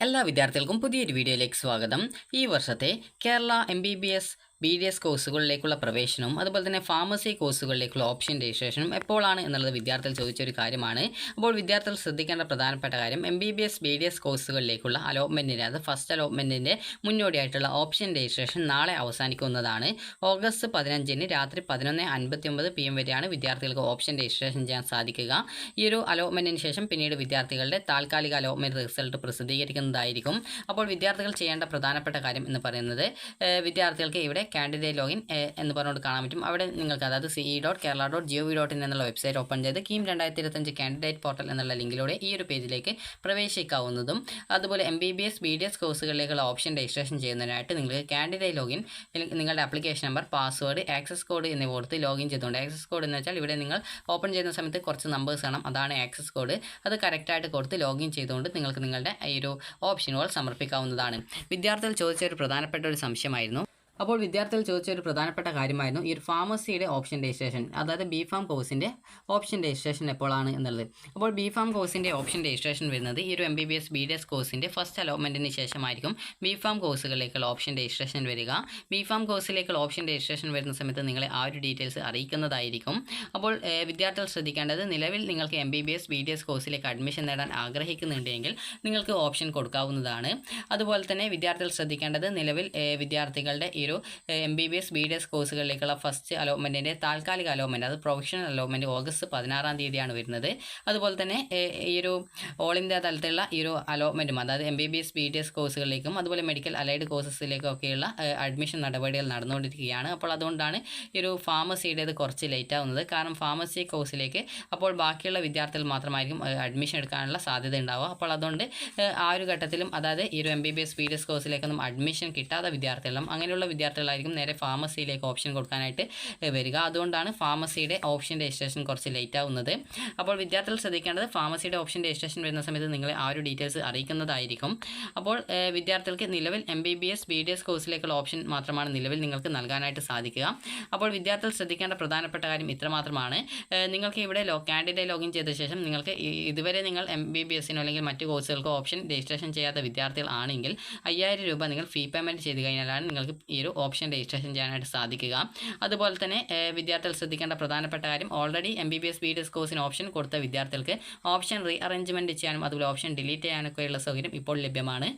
എല്ലാ വിദ്യാർത്ഥികൾക്കും പുതിയൊരു വീഡിയോയിലേക്ക് സ്വാഗതം. ഈ വർഷത്തെ Kerala M B B S B D S കോഴ്സുകളിലേക്കുള്ള പ്രവേശനവും അതുപോലെ തന്നെ ഫാർമസി കോഴ്സുകളിലേക്കുള്ള ഓപ്ഷൻ രജിസ്ട്രേഷനും എപ്പോഴാണ് എന്നുള്ളത് വിദ്യാർത്ഥികൾ ചോദിച്ചൊരു കാര്യമാണ്. അപ്പോൾ വിദ്യാർത്ഥികൾ ശ്രദ്ധിക്കേണ്ട പ്രധാനപ്പെട്ട കാര്യം M B B S B D S കോഴ്സുകളിലേക്കുള്ള അലോട്ട്മെന്റിന്റെ അത് ഫസ്റ്റ് അലോട്ട്മെന്റിന്റെ മുന്നോടിയായിട്ടുള്ള ഓപ്ഷൻ രജിസ്ട്രേഷൻ നാളെ അവസാനിക്കുന്നതാണ്. ഓഗസ്റ്റ് പതിനഞ്ചിന് രാത്രി പതിനൊന്ന് അൻപത്തി ഒമ്പത് പി എം വരെയാണ് വിദ്യാർത്ഥികൾക്ക് ഓപ്ഷൻ രജിസ്ട്രേഷൻ ചെയ്യാൻ സാധിക്കുക. ഈ ഒരു അലോട്ട്മെന്റിന് ശേഷം പിന്നീട് വിദ്യാർത്ഥികളുടെ താൽക്കാലിക അലോട്ട്മെന്റ് റിസൾട്ട് പ്രസിദ്ധീകരിക്കുന്നതായിരിക്കും. അപ്പോൾ വിദ്യാർത്ഥികൾ ചെയ്യേണ്ട പ്രധാനപ്പെട്ട കാര്യം എന്ന് പറയുന്നത് വിദ്യാർത്ഥികൾക്ക് ഇവിടെ കാൻഡിഡേറ്റ് ലോഗിൻ എന്ന് പറഞ്ഞുകൊണ്ട് കാണാൻ പറ്റും. അവിടെ നിങ്ങൾക്ക് അതായത് C dot Kerala dot G O V dot in എന്നുള്ള വെബ്സൈറ്റ് ഓപ്പൺ ചെയ്ത് കീം രണ്ടായിരത്തി ഇരുപത്തഞ്ച് കാൻഡിഡേറ്റ് പോർട്ടൽ എന്നുള്ള ലിങ്കിലൂടെ ഈ ഒരു പേജിലേക്ക് പ്രവേശിക്കാവുന്നതും അതുപോലെ M B B S B D S കോഴ്സുകളിലേക്കുള്ള option registration ചെയ്യുന്നതിനായിട്ട് നിങ്ങൾക്ക് കാൻഡിഡേറ്റ് ലോഗിൻ നിങ്ങളുടെ application number password access code എന്നിവ കൊടുത്ത് ലോഗിൻ ചെയ്തുകൊണ്ട് ആക്സസ് കോഡ് എന്ന് വെച്ചാൽ ഇവിടെ നിങ്ങൾ ഓപ്പൺ ചെയ്യുന്ന സമയത്ത് കുറച്ച് നമ്പേഴ്സ് വേണം അതാണ് ആക്സസ് കോഡ് അത് കറക്റ്റായിട്ട് കൊടുത്ത് ലോഗിൻ ചെയ്തുകൊണ്ട് നിങ്ങൾക്ക് നിങ്ങളുടെ ഈ ഒരു ഓപ്ഷനുകൾ സമർപ്പിക്കാവുന്നതാണ്. വിദ്യാർത്ഥികൾ ചോദിച്ച ഒരു പ്രധാനപ്പെട്ട ഒരു സംശയമായിരുന്നു. അപ്പോൾ വിദ്യാർത്ഥികൾ ചോദിച്ച ഒരു പ്രധാനപ്പെട്ട കാര്യമായിരുന്നു ഈ ഒരു ഫാർമസിയുടെ ഓപ്ഷൻ രജിസ്ട്രേഷൻ അതായത് ബി ഫാം കോഴ്സിന്റെ ഓപ്ഷൻ രജിസ്ട്രേഷൻ എപ്പോഴാണ് എന്നുള്ളത്. അപ്പോൾ ബി ഫാം കോഴ്സിന്റെ ഓപ്ഷൻ രജിസ്ട്രേഷൻ വരുന്നത് ഈ ഒരു M B B S B D S കോഴ്സിന്റെ ഫസ്റ്റ് അലോട്ട്മെന്റിന് ശേഷമായിരിക്കും ബി ഫാം കോഴ്സുകളിലേക്കുള്ള ഓപ്ഷൻ രജിസ്ട്രേഷൻ വരിക. ബി ഫാം കോഴ്സിലേക്കുള്ള ഓപ്ഷൻ രജിസ്ട്രേഷൻ വരുന്ന സമയത്ത് നിങ്ങളെ ആ ഒരു ഡീറ്റെയിൽസ് അറിയിക്കുന്നതായിരിക്കും. അപ്പോൾ വിദ്യാർത്ഥികൾ ശ്രദ്ധിക്കേണ്ടത് നിലവിൽ നിങ്ങൾക്ക് M B B S B D S കോഴ്സിലേക്ക് അഡ്മിഷൻ നേടാൻ ആഗ്രഹിക്കുന്നുണ്ടെങ്കിൽ നിങ്ങൾക്ക് ഓപ്ഷൻ കൊടുക്കാവുന്നതാണ്. അതുപോലെ തന്നെ വിദ്യാർത്ഥികൾ ശ്രദ്ധിക്കേണ്ടത് നിലവിൽ വിദ്യാർത്ഥികളുടെ ഈ ഒരു M B B S B D S കോഴ്സുകളിലേക്കുള്ള first അലോട്ട്മെന്റിന്റെ താൽക്കാലിക അലോട്ട്മെന്റ് അത് പ്രൊഫഷണൽ അലോട്ട്മെന്റ് ഓഗസ്റ്റ് പതിനാറാം തീയതിയാണ് വരുന്നത്. അതുപോലെ തന്നെ ഈ ഒരു ഓൾ ഇന്ത്യ തലത്തിലുള്ള ഈ ഒരു അലോട്ട്മെന്റും അതായത് M B B S B D S കോഴ്സുകളിലേക്കും അതുപോലെ മെഡിക്കൽ അലൈഡ് കോഴ്സസിലേക്കും ഒക്കെയുള്ള അഡ്മിഷൻ നടപടികൾ നടന്നുകൊണ്ടിരിക്കുകയാണ്. അപ്പോൾ അതുകൊണ്ടാണ് ഈ ഒരു ഫാർമസിയുടേത് കുറച്ച് ലേറ്റ് ആവുന്നത് കാരണം ഫാർമസി കോഴ്സിലേക്ക് അപ്പോൾ ബാക്കിയുള്ള വിദ്യാർത്ഥികൾ മാത്രമായിരിക്കും അഡ്മിഷൻ എടുക്കാനുള്ള സാധ്യത ഉണ്ടാവുക. അപ്പോൾ അതുകൊണ്ട് ആ ഒരു ഘട്ടത്തിലും അതായത് ഈ ഒരു M B B S B D S കോഴ്സിലേക്കൊന്നും admission കിട്ടാത്ത വിദ്യാർത്ഥികളും അങ്ങനെയുള്ള വിദ്യാർത്ഥികളായിരിക്കും നേരെ ഫാർമസിയിലേക്ക് ഓപ്ഷൻ കൊടുക്കാനായിട്ട് വരിക. അതുകൊണ്ടാണ് ഫാർമസിയുടെ ഓപ്ഷൻ രജിസ്ട്രേഷൻ കുറച്ച് ലേറ്റ് ആവുന്നത്. അപ്പോൾ വിദ്യാർത്ഥികൾ ശ്രദ്ധിക്കേണ്ടത് ഫാർമസിയുടെ ഓപ്ഷൻ രജിസ്ട്രേഷൻ വരുന്ന സമയത്ത് നിങ്ങളെ ആ ഒരു ഡീറ്റെയിൽസ് അറിയിക്കുന്നതായിരിക്കും. അപ്പോൾ വിദ്യാർത്ഥികൾക്ക് നിലവിൽ M B B S B D S കോഴ്സിലേക്കുള്ള option മാത്രമാണ് നിലവിൽ നിങ്ങൾക്ക് നൽകാനായിട്ട് സാധിക്കുക. അപ്പോൾ വിദ്യാർത്ഥികൾ ശ്രദ്ധിക്കേണ്ട പ്രധാനപ്പെട്ട കാര്യം ഇത്രമാത്രമാണ്. നിങ്ങൾക്ക് ഇവിടെ ലോ കാൻഡിഡേറ്റ് ലോഗിൻ ചെയ്ത ശേഷം നിങ്ങൾക്ക് ഇതുവരെ നിങ്ങൾ എം ബി ബി എസിനോ അല്ലെങ്കിൽ മറ്റ് കോഴ്സുകൾക്കോ ഓപ്ഷൻ രജിസ്ട്രേഷൻ ചെയ്യാത്ത വിദ്യാർത്ഥികൾ ആണെങ്കിൽ അയ്യായിരം രൂപ നിങ്ങൾ ഫീ പേയ്മെന്റ് ചെയ്ത് കഴിഞ്ഞാലാണ് നിങ്ങൾക്ക് ഈ ഒരു ഓപ്ഷൻ രജിസ്ട്രേഷൻ ചെയ്യാനായിട്ട് സാധിക്കുക. അതുപോലെ തന്നെ വിദ്യാർത്ഥികൾ ശ്രദ്ധിക്കേണ്ട പ്രധാനപ്പെട്ട കാര്യം already M B B S B D S കോഴ്സിന് ഓപ്ഷൻ കൊടുത്ത വിദ്യാർത്ഥികൾക്ക് ഓപ്ഷൻ റീ അറേഞ്ച്മെന്റ് ചെയ്യാനും അതുപോലെ ഓപ്ഷൻ ഡിലീറ്റ് ചെയ്യാനൊക്കെയുള്ള സൗകര്യം ഇപ്പോൾ ലഭ്യമാണ്.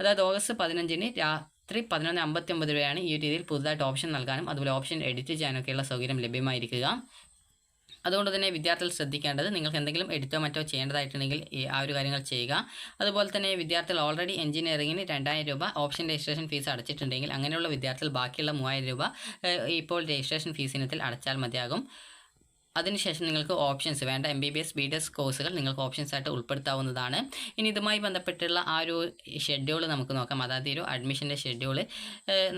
അതായത് ഓഗസ്റ്റ് പതിനഞ്ചിന് രാത്രി പതിനൊന്ന് അമ്പത്തി ഒമ്പത് രൂപയാണ് ഈ രീതിയിൽ പുതുതായിട്ട് ഓപ്ഷൻ നൽകാനും അതുപോലെ ഓപ്ഷൻ എഡിറ്റ് ചെയ്യാനൊക്കെയുള്ള സൗകര്യം ലഭ്യമായിരിക്കുക. അതുകൊണ്ട് തന്നെ വിദ്യാർത്ഥികൾ ശ്രദ്ധിക്കേണ്ടത് നിങ്ങൾക്ക് എന്തെങ്കിലും എഡിറ്റോ മറ്റോ ചെയ്യേണ്ടതായിട്ടുണ്ടെങ്കിൽ ആ ഒരു കാര്യങ്ങൾ ചെയ്യുക. അതുപോലെ തന്നെ വിദ്യാർത്ഥികൾ ഓൾറെഡി എഞ്ചിനീയറിംഗിന് രണ്ടായിരം രൂപ ഓപ്ഷൻ രജിസ്ട്രേഷൻ ഫീസ് അടച്ചിട്ടുണ്ടെങ്കിൽ അങ്ങനെയുള്ള വിദ്യാർത്ഥികൾ ബാക്കിയുള്ള മൂവായിരം രൂപ ഇപ്പോൾ രജിസ്ട്രേഷൻ ഫീസ് ഇനത്തിൽ അടച്ചാൽ മതിയാകും. അതിനുശേഷം നിങ്ങൾക്ക് ഓപ്ഷൻസ് വേണ്ട M B B S B D S കോഴ്സുകൾ നിങ്ങൾക്ക് ഓപ്ഷൻസ് ആയിട്ട് ഉൾപ്പെടുത്താവുന്നതാണ്. ഇനി ഇതുമായി ബന്ധപ്പെട്ടുള്ള ആ ഒരു ഷെഡ്യൂൾ നമുക്ക് നോക്കാം. അതായത് ഒരു അഡ്മിഷന്റെ ഷെഡ്യൂൾ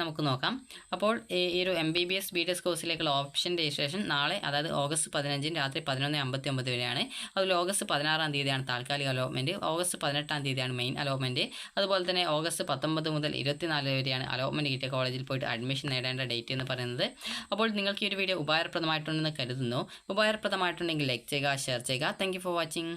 നമുക്ക് നോക്കാം. അപ്പോൾ ഈ ഒരു M B B S B D S കോഴ്സിലേക്കുള്ള option registration നാളെ അതായത് ഓഗസ്റ്റ് പതിനഞ്ചിന് രാത്രി പതിനൊന്ന് അമ്പത്തി ഒമ്പത് വരെയാണ്. അതിൽ ഓഗസ്റ്റ് പതിനാറാം തീയതിയാണ് താൽക്കാലിക അലോട്ട്മെന്റ് ഓഗസ്റ്റ് പതിനെട്ടാം തീയതിയാണ് മെയിൻ അലോട്ട്മെന്റ് അതുപോലെ തന്നെ ഓഗസ്റ്റ് പത്തൊമ്പത് മുതൽ ഇരുപത്തിനാല് വരെയാണ് അലോട്ട്മെന്റ് കിട്ടിയ കോളേജിൽ പോയിട്ട് അഡ്മിഷൻ നേടേണ്ട ഡേറ്റ് എന്ന് പറയുന്നത്. അപ്പോൾ നിങ്ങൾക്ക് ഈ ഒരു വീഡിയോ ഉപകാരപ്രദമായിട്ടുണ്ടെന്ന് കരുതുന്നു. ഉപകാരപ്രദമായിട്ടുണ്ടെങ്കിൽ ലൈക്ക് ചെയ്യുക ഷെയർ ചെയ്യുക. Thank for watching